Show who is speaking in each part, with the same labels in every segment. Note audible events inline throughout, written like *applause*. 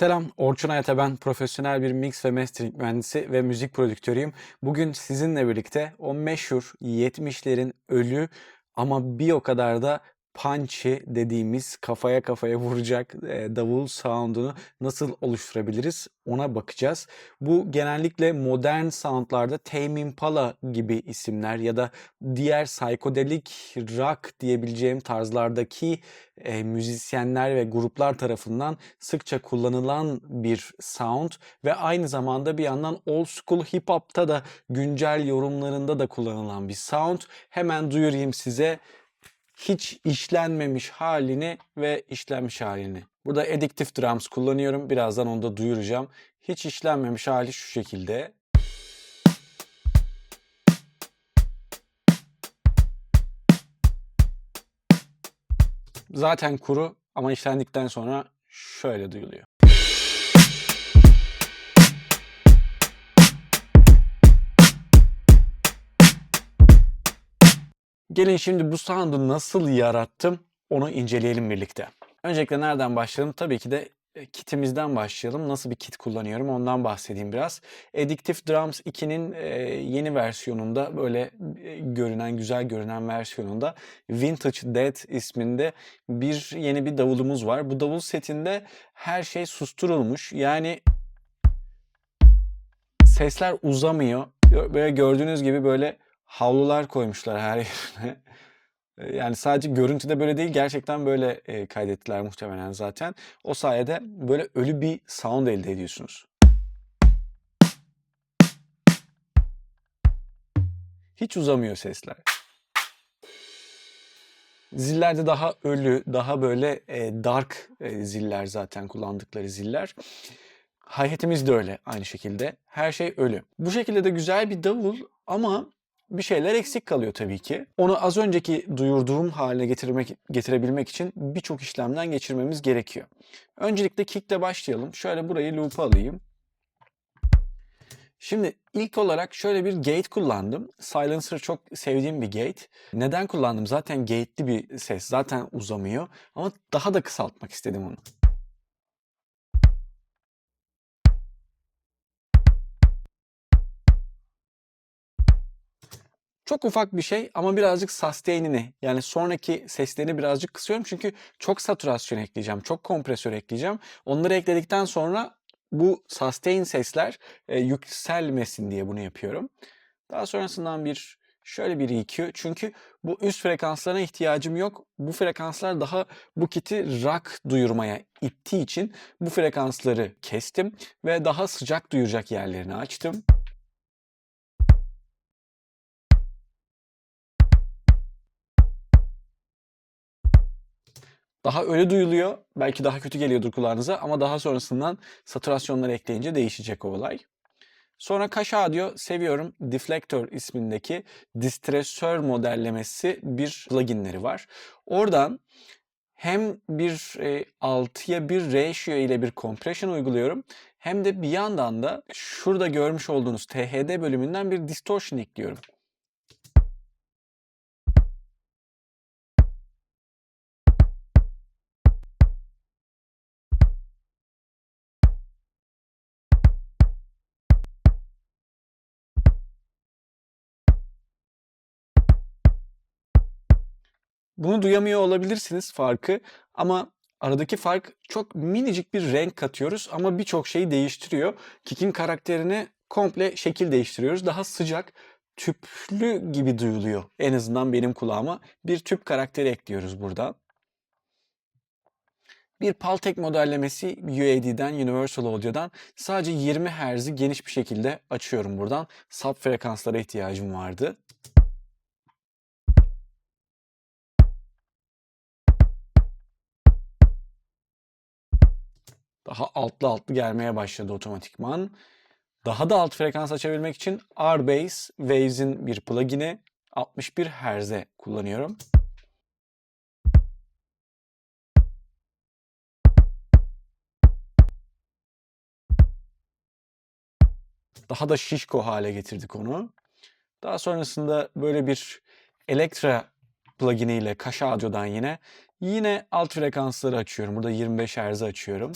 Speaker 1: Selam, Orçun Ayata ben. Profesyonel bir mix ve mastering mühendisi ve müzik prodüktörüyüm. Bugün sizinle birlikte o meşhur 70'lerin ölü ama bir o kadar da punchy dediğimiz kafaya kafaya vuracak e, davul sound'unu nasıl oluşturabiliriz ona bakacağız. Bu genellikle modern sound'larda Tame Impala gibi isimler ya da diğer psikodelik rock diyebileceğim tarzlardaki e, müzisyenler ve gruplar tarafından sıkça kullanılan bir sound ve aynı zamanda bir yandan old school hip hop'ta da güncel yorumlarında da kullanılan bir sound. Hemen duyurayım size hiç işlenmemiş halini ve işlenmiş halini. Burada Addictive Drums kullanıyorum. Birazdan onu da duyuracağım. Hiç işlenmemiş hali şu şekilde. Zaten kuru ama işlendikten sonra şöyle duyuluyor. Gelin şimdi bu sound'u nasıl yarattım onu inceleyelim birlikte. Öncelikle nereden başlayalım? Tabii ki de e, kitimizden başlayalım. Nasıl bir kit kullanıyorum ondan bahsedeyim biraz. Addictive Drums 2'nin e, yeni versiyonunda böyle e, görünen, güzel görünen versiyonunda Vintage Dead isminde bir yeni bir davulumuz var. Bu davul setinde her şey susturulmuş. Yani sesler uzamıyor. Böyle gördüğünüz gibi böyle havlular koymuşlar her *laughs* yerine. Yani sadece görüntüde böyle değil gerçekten böyle e, kaydettiler muhtemelen zaten. O sayede böyle ölü bir sound elde ediyorsunuz. Hiç uzamıyor sesler. Zillerde daha ölü, daha böyle e, dark e, ziller zaten kullandıkları ziller. Hi-hat'imiz de öyle aynı şekilde. Her şey ölü. Bu şekilde de güzel bir davul ama bir şeyler eksik kalıyor tabii ki. Onu az önceki duyurduğum haline getirmek getirebilmek için birçok işlemden geçirmemiz gerekiyor. Öncelikle kick'le başlayalım. Şöyle burayı loop'a alayım. Şimdi ilk olarak şöyle bir gate kullandım. Silencer çok sevdiğim bir gate. Neden kullandım? Zaten gate'li bir ses. Zaten uzamıyor. Ama daha da kısaltmak istedim onu. Çok ufak bir şey ama birazcık sustain'ini yani sonraki seslerini birazcık kısıyorum. Çünkü çok saturasyon ekleyeceğim, çok kompresör ekleyeceğim. Onları ekledikten sonra bu sustain sesler e, yükselmesin diye bunu yapıyorum. Daha sonrasından bir şöyle bir EQ. Çünkü bu üst frekanslarına ihtiyacım yok. Bu frekanslar daha bu kiti rock duyurmaya ittiği için bu frekansları kestim ve daha sıcak duyuracak yerlerini açtım. Daha ölü duyuluyor. Belki daha kötü geliyordur kulağınıza ama daha sonrasından saturasyonları ekleyince değişecek o olay. Sonra Kaş Audio seviyorum. Deflector ismindeki distresör modellemesi bir pluginleri var. Oradan hem bir e, 6'ya 1 ratio ile bir compression uyguluyorum. Hem de bir yandan da şurada görmüş olduğunuz THD bölümünden bir distortion ekliyorum. Bunu duyamıyor olabilirsiniz farkı ama aradaki fark çok minicik bir renk katıyoruz ama birçok şeyi değiştiriyor. Kick'in karakterini komple şekil değiştiriyoruz. Daha sıcak, tüplü gibi duyuluyor. En azından benim kulağıma bir tüp karakteri ekliyoruz burada. Bir Paltek modellemesi UAD'den, Universal Audio'dan sadece 20 Hz'i geniş bir şekilde açıyorum buradan. Sub frekanslara ihtiyacım vardı. Daha altlı altlı gelmeye başladı otomatikman. Daha da alt frekans açabilmek için R-Bass Waves'in bir plugin'i 61 Hz'e kullanıyorum. Daha da şişko hale getirdik onu. Daha sonrasında böyle bir Elektra plugini ile Kaş Audio'dan yine yine alt frekansları açıyorum. Burada 25 Hz açıyorum.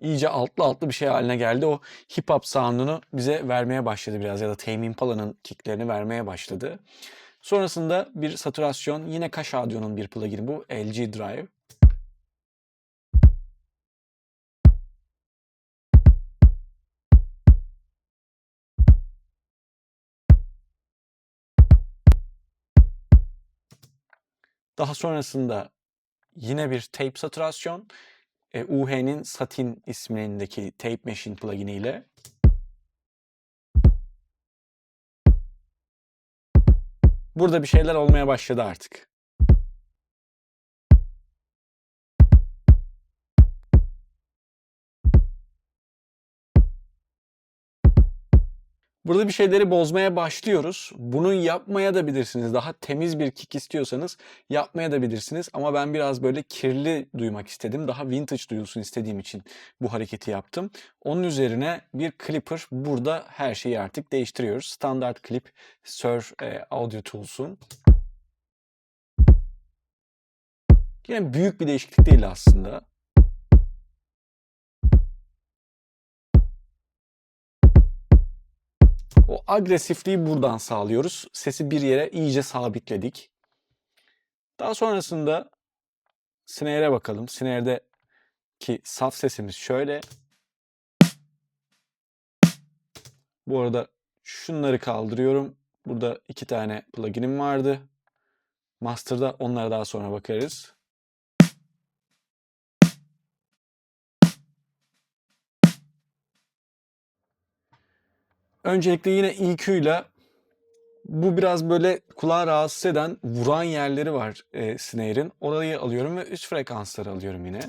Speaker 1: İyice altlı altlı bir şey haline geldi. O hip hop sound'unu bize vermeye başladı biraz ya da Tame Impala'nın kicklerini vermeye başladı. Sonrasında bir saturasyon yine Kaş Audio'nun bir plugin'i bu LG Drive. Daha sonrasında yine bir tape saturasyon. E, UH'nin Satin ismindeki Tape Machine plugini ile. Burada bir şeyler olmaya başladı artık. Burada bir şeyleri bozmaya başlıyoruz. Bunu yapmaya da bilirsiniz. Daha temiz bir kick istiyorsanız yapmaya da bilirsiniz. Ama ben biraz böyle kirli duymak istedim. Daha vintage duyulsun istediğim için bu hareketi yaptım. Onun üzerine bir clipper. Burada her şeyi artık değiştiriyoruz. Standart clip Sir e, Audio Tools'un. Yine büyük bir değişiklik değil aslında. O agresifliği buradan sağlıyoruz. Sesi bir yere iyice sabitledik. Daha sonrasında snare'e bakalım. Snare'deki saf sesimiz şöyle. Bu arada şunları kaldırıyorum. Burada iki tane pluginim vardı. Master'da onlara daha sonra bakarız. Öncelikle yine EQ ile bu biraz böyle kulağı rahatsız eden vuran yerleri var e, snare'in. Orayı alıyorum ve üst frekansları alıyorum yine.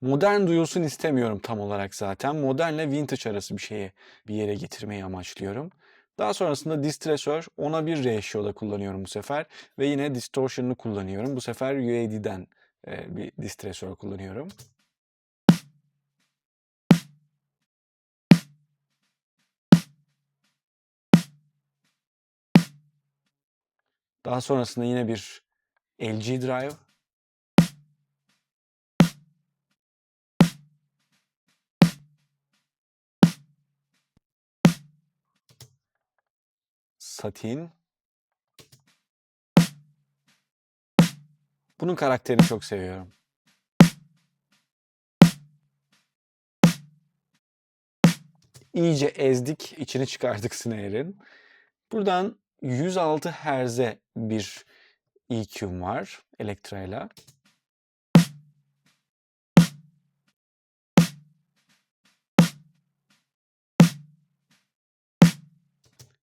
Speaker 1: Modern duyulsun istemiyorum tam olarak zaten. Modernle vintage arası bir şeye bir yere getirmeyi amaçlıyorum. Daha sonrasında distressör ona bir ratio'da kullanıyorum bu sefer ve yine distortion'ını kullanıyorum. Bu sefer UAD'den e, bir distressör kullanıyorum. Daha sonrasında yine bir LG Drive. Satin. Bunun karakterini çok seviyorum. İyice ezdik, içini çıkardık snare'in. Buradan 106 Hz'e bir EQ'm var Elektra ile.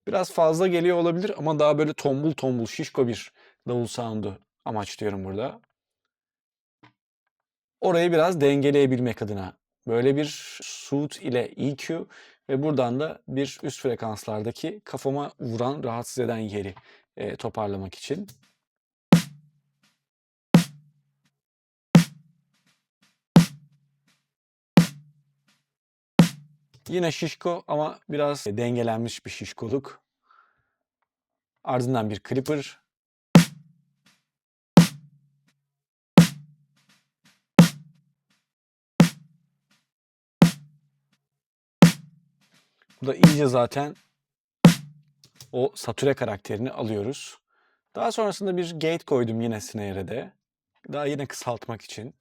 Speaker 1: Biraz fazla geliyor olabilir ama daha böyle tombul tombul şişko bir davul sound'u amaçlıyorum burada. Orayı biraz dengeleyebilmek adına böyle bir suit ile EQ ve buradan da bir üst frekanslardaki kafama vuran, rahatsız eden yeri e, toparlamak için. Yine şişko ama biraz dengelenmiş bir şişkoluk. Ardından bir clipper. Bu da iyice zaten o satüre karakterini alıyoruz. Daha sonrasında bir gate koydum yine snare'e de. Daha yine kısaltmak için.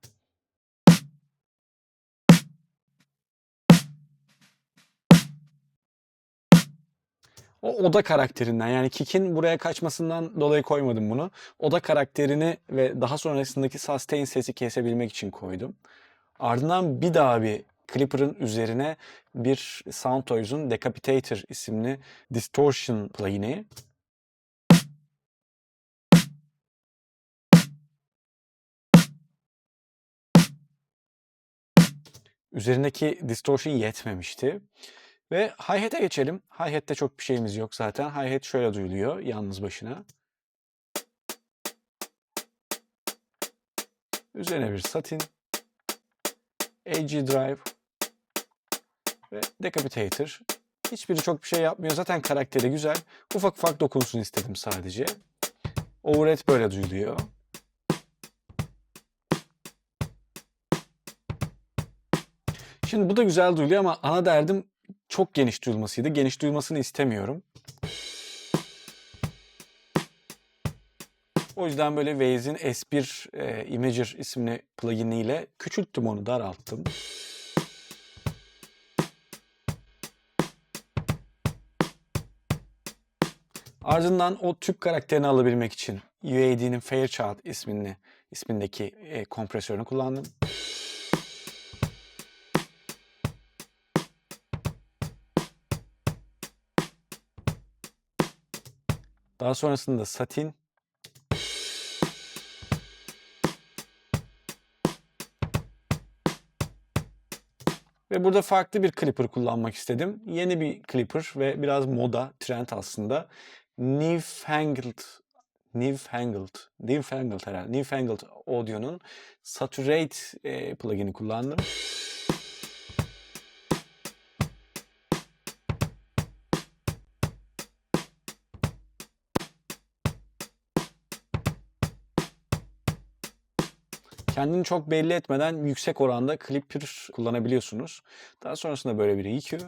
Speaker 1: O oda karakterinden yani Kik'in buraya kaçmasından dolayı koymadım bunu. Oda karakterini ve daha sonrasındaki sustain sesi kesebilmek için koydum. Ardından bir daha bir Clipper'ın üzerine bir Soundtoys'un Decapitator isimli distortion plugin'i Üzerindeki distortion yetmemişti. Ve hi-hat'e geçelim. Hi-hat'te çok bir şeyimiz yok zaten. Hi-hat şöyle duyuluyor yalnız başına. Üzerine bir satin. AG Drive ve Decapitator. Hiçbiri çok bir şey yapmıyor. Zaten karakteri güzel. Ufak ufak dokunsun istedim sadece. Overhead böyle duyuluyor. Şimdi bu da güzel duyuluyor ama ana derdim çok geniş duyulmasıydı. Geniş duyulmasını istemiyorum. O yüzden böyle Wave'in S1 e, Imager isimli pluginiyle küçülttüm onu, daralttım. Ardından o tüp karakterini alabilmek için UAD'nin Fairchild ismini, ismindeki e, kompresörünü kullandım. Daha sonrasında satin Ve burada farklı bir clipper kullanmak istedim. Yeni bir clipper ve biraz moda, trend aslında. Newfangled, Newfangled, Newfangled herhalde. Newfangled Audio'nun Saturate e, plugin'i kullandım. Kendini çok belli etmeden yüksek oranda clipper kullanabiliyorsunuz. Daha sonrasında böyle bir EQ.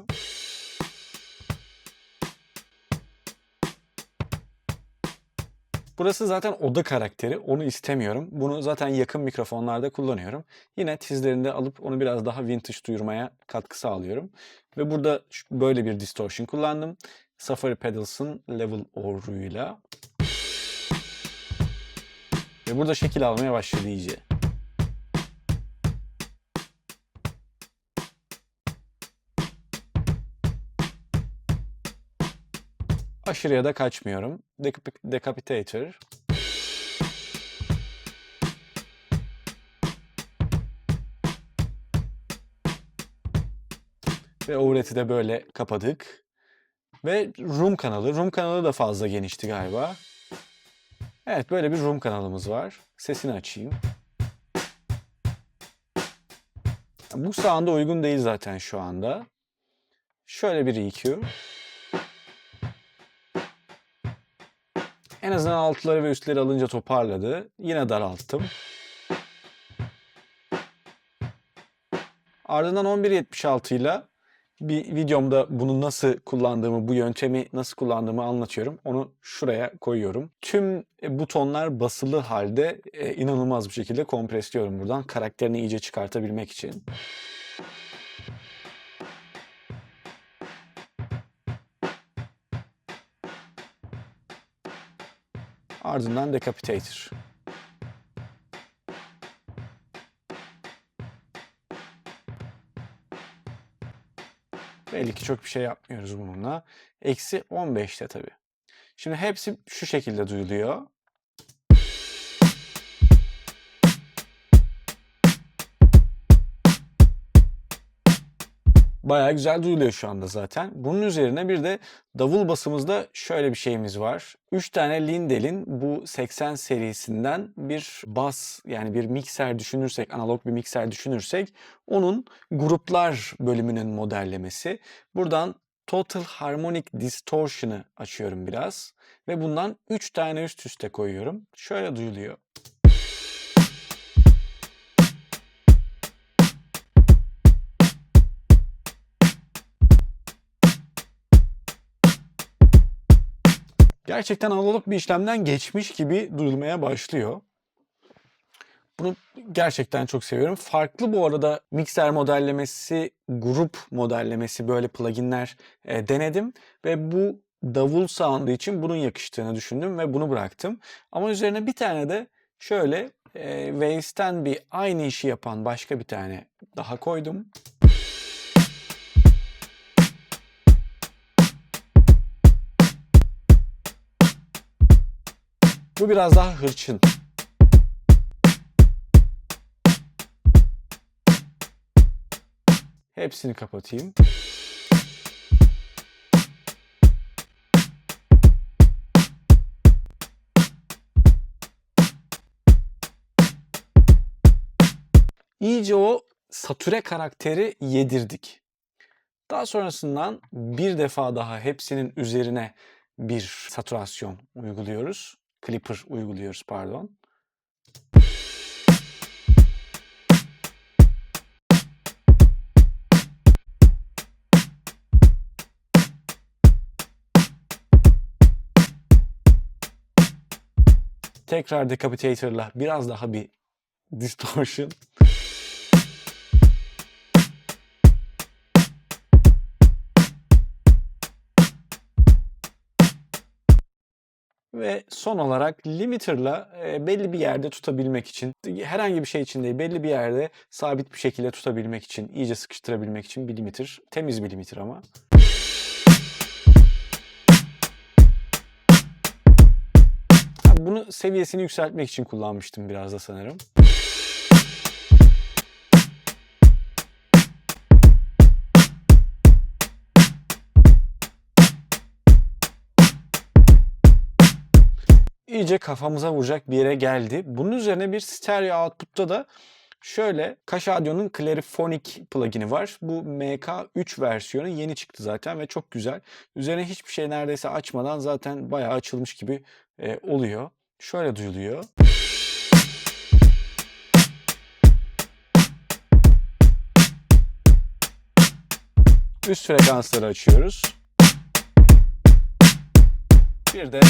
Speaker 1: Burası zaten oda karakteri. Onu istemiyorum. Bunu zaten yakın mikrofonlarda kullanıyorum. Yine tizlerinde alıp onu biraz daha vintage duyurmaya katkı sağlıyorum. Ve burada böyle bir distortion kullandım. Safari Pedals'ın Level Oru'yla. Ve burada şekil almaya başladı iyice. Aşırıya da kaçmıyorum. Decap- Decapitator. Ve overhead'i de böyle kapadık. Ve room kanalı. Room kanalı da fazla genişti galiba. Evet böyle bir room kanalımız var. Sesini açayım. Bu sound'a uygun değil zaten şu anda. Şöyle bir EQ. En azından altları ve üstleri alınca toparladı. Yine daralttım. Ardından 11.76 ile bir videomda bunu nasıl kullandığımı, bu yöntemi nasıl kullandığımı anlatıyorum. Onu şuraya koyuyorum. Tüm e, butonlar basılı halde e, inanılmaz bir şekilde kompresliyorum buradan. Karakterini iyice çıkartabilmek için. Ardından Decapitator. Belli ki çok bir şey yapmıyoruz bununla. Eksi 15'te tabii. Şimdi hepsi şu şekilde duyuluyor. Bayağı güzel duyuluyor şu anda zaten. Bunun üzerine bir de davul basımızda şöyle bir şeyimiz var. 3 tane Lindel'in bu 80 serisinden bir bas yani bir mikser düşünürsek, analog bir mikser düşünürsek onun gruplar bölümünün modellemesi. Buradan Total Harmonic Distortion'ı açıyorum biraz ve bundan 3 tane üst üste koyuyorum. Şöyle duyuluyor. Gerçekten analog bir işlemden geçmiş gibi duyulmaya başlıyor. Bunu gerçekten çok seviyorum. Farklı bu arada mikser modellemesi, grup modellemesi böyle pluginler e, denedim ve bu davul sound'u için bunun yakıştığını düşündüm ve bunu bıraktım. Ama üzerine bir tane de şöyle e, Waves'ten bir aynı işi yapan başka bir tane daha koydum. Bu biraz daha hırçın. Hepsini kapatayım. İyice o satüre karakteri yedirdik. Daha sonrasından bir defa daha hepsinin üzerine bir saturasyon uyguluyoruz. Clipper uyguluyoruz pardon. Tekrar Decapitator'la biraz daha bir distortion. Ve son olarak limiter'la e, belli bir yerde tutabilmek için, herhangi bir şey için değil, belli bir yerde sabit bir şekilde tutabilmek için, iyice sıkıştırabilmek için bir limiter. Temiz bir limiter ama. Bunu seviyesini yükseltmek için kullanmıştım biraz da sanırım. İyice kafamıza vuracak bir yere geldi. Bunun üzerine bir stereo output'ta da şöyle Kaş Audio'nun Clariphonic plugin'i var. Bu MK3 versiyonu yeni çıktı zaten ve çok güzel. Üzerine hiçbir şey neredeyse açmadan zaten bayağı açılmış gibi e, oluyor. Şöyle duyuluyor. Üst frekansları açıyoruz. Bir de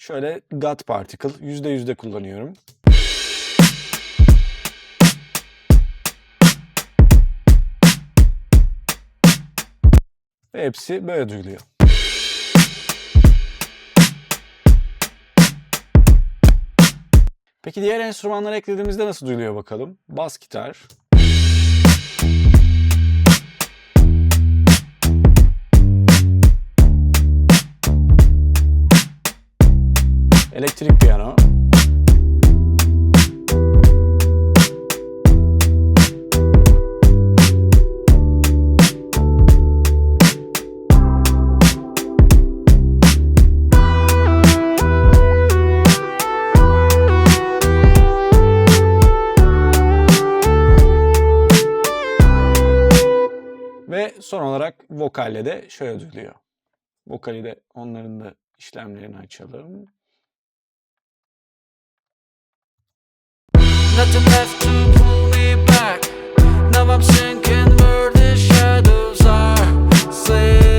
Speaker 1: Şöyle gut particle %100'de kullanıyorum. Ve hepsi böyle duyuluyor. Peki diğer enstrümanları eklediğimizde nasıl duyuluyor bakalım? Bas gitar. Elektrik piyano. Ve son olarak vokalle de şöyle duyuluyor. Vokali de onların da işlemlerini açalım.
Speaker 2: Nothing left to pull me back. Now I'm sinking where the shadows are. Slip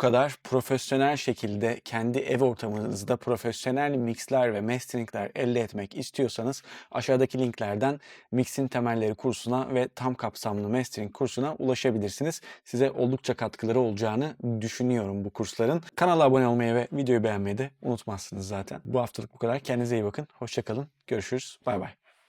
Speaker 1: kadar. Profesyonel şekilde kendi ev ortamınızda profesyonel mixler ve masteringler elde etmek istiyorsanız aşağıdaki linklerden Mixin Temelleri kursuna ve tam kapsamlı mastering kursuna ulaşabilirsiniz. Size oldukça katkıları olacağını düşünüyorum bu kursların. Kanala abone olmayı ve videoyu beğenmeyi de unutmazsınız zaten. Bu haftalık bu kadar. Kendinize iyi bakın. Hoşçakalın. Görüşürüz. Bay bay.